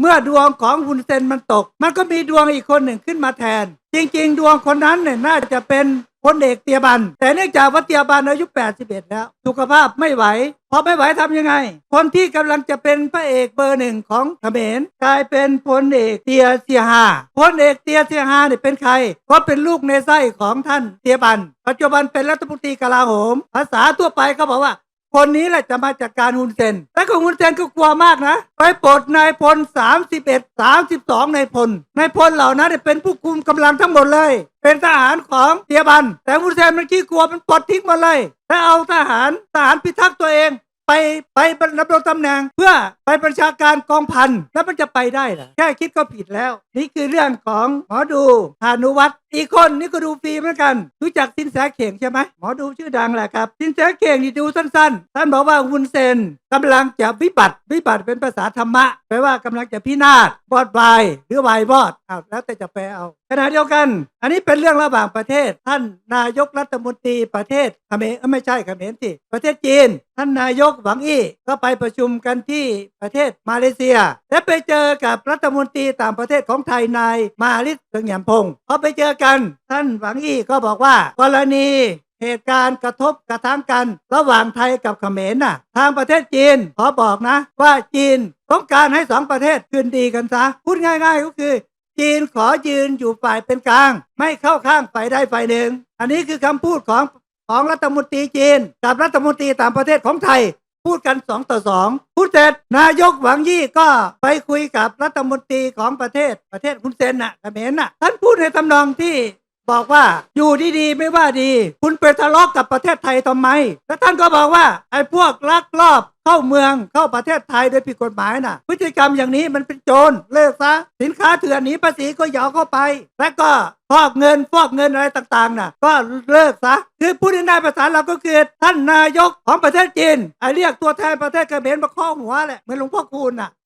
เมื่อดวงของฮุนเซนมันตก มันก็มีดวงอีกคนหนึ่งขึ้นมาแทน จริง ๆ ดวงคนนั้นเนี่ยน่าจะเป็นพลเอกเตียบัน แต่เนื่องจากว่าเตียบันอายุ 81 แล้ว สุขภาพไม่ไหว พอไม่ไหวทำยังไง คนที่กำลังจะเป็นพระเอกเบอร์หนึ่งของเขมรกลายเป็นพลเอกเตียเสียฮาพลเอกเตียเสียฮาเนี่ยเป็นใคร ก็เป็นลูกในไส้ของท่านเตียบัน ปัจจุบันเป็นรัฐมนตรีกลาโหม ภาษาทั่วไปก็บอกว่า คนนี้แหละจะมาจัดการฮุนเซนและก็ฮุนเซนก็กลัวมากนะ ไปปลดนายพล 31 32 นายพล นายพลเหล่านั้นเป็นผู้คุมกำลังทั้งหมดเลย เป็นทหารของเตียบัน แต่ฮุนเซนมันขี้กลัวมันปลดทิ้งหมดเลยแล้วเอาทหารทหารพิทักษ์ตัวเองไปไปรับรองตำแหน่งเพื่อไปประชาการกองพันแล้วมันจะไปได้หรอแค่คิดก็ผิดแล้ว นี่คือเรื่องของหมอดูพานุวัตรอีกคนนี่ก็ดูฟรีเหมือนกัน รู้จักสินแสเข่งใช่ไหมหมอดูชื่อดังแหละครับ สินแสเข่งนี่ดูสั้นๆ ท่านบอกว่าฮุนเซนกำลังจะวิบัติ วิบัติเป็นภาษาธรรมะแปลว่ากำลังจะพินาศบอดวายหรือวายวอดอ้าแล้วแต่จะแปลเอาขณะเดียวกัน อันนี้เป็นเรื่องระหว่างประเทศ ท่านนายกรัฐมนตรีประเทศเขมรเอ้ยไม่ใช่เขมรสิประเทศจีน ท่านนายกหวังอี้ก็ไปประชุมกันที่ประเทศมาเลเซีย และไปเจอกับรัฐมนตรีต่างประเทศของไทยนายมาลิศเสงี่ยมพงศ์พอไปเจอกัน ท่านหวังอี้ก็บอกว่า กรณีเหตุการณ์กระทบกระทั่งกัน ระหว่างไทยกับเขมรน่ะ ทางประเทศจีนขอบอกนะ ว่าจีนต้องการให้สองประเทศคืนดีกันซะพูดง่าย ๆ ก็คือ จีนขอยืนอยู่ฝ่ายเป็นกลาง ไม่เข้าข้างฝ่ายใดฝ่ายหนึ่ง อันนี้คือคำพูดของของรัฐมนตรีจีน กับรัฐมนตรีต่างประเทศของไทย พูดกันสองต่อสองพูดเสร็จนายกหวังยี่ก็ไปคุยกับรัฐมนตรีของประเทศประเทศคุณเซนน่ะเขมรน่ะท่านพูดในตำนองที่ บอกว่าอยู่ดีๆไม่ว่าดี คุณไปทะเลาะกกับประเทศไทยทำไม แล้วท่านก็บอกว่าไอ้พวกลักลอบเข้าเมืองเข้าประเทศไทยโดยผิดกฎหมายน่ะ พฤติกรรมอย่างนี้มันเป็นโจรเลิกซะสินค้าเถื่อนหนีภาษีก็อย่าเอเข้าไป และก็ฟอกเงินฟอกเงินอะไรต่างๆน่ะ ก็เลิกซะคือพูดในภาษาเราก็คือท่านนายกของประเทศจีนไอเรียกตัวแทนประเทศเขมรมาข้อหัวแหละเหมือนหลวงพ่อคูณน่ะ